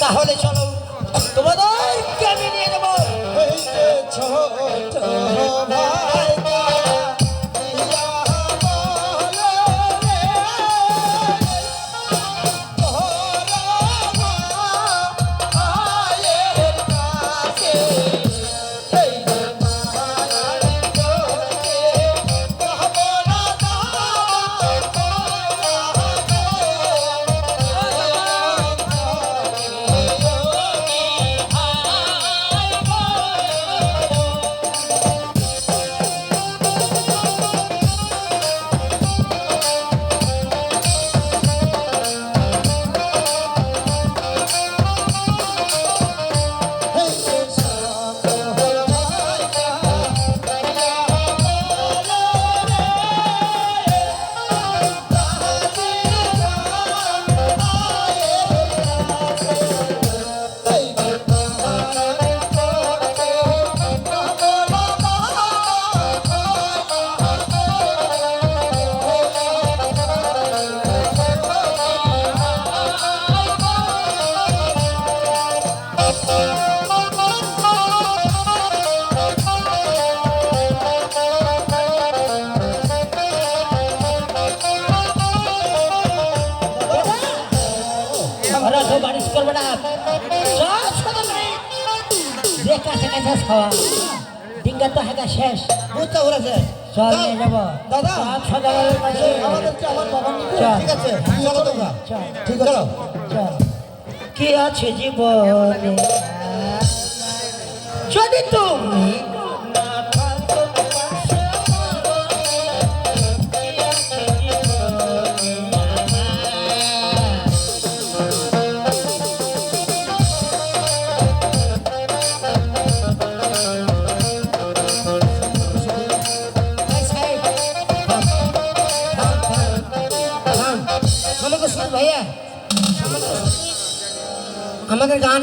তাহলে চলো তোমাদের আমি ওরা তো বারিশ করবে না। সব সাদা করে যে কাছে কাছে খাওয়া। ডিঙ্গা তো হাঁকা শেষ। বুঝতে পেরেছে। চল নিয়ে যাব। দাদা সব সদাগরের পাশে। আমাদেরকে আমার বাবার ঠিক আছে। চলো তোমরা। ঠিক আছে। চল। কি আছে জীবনে? যদি তুমি আমাকে শোন ভাইয়া আমাদের গান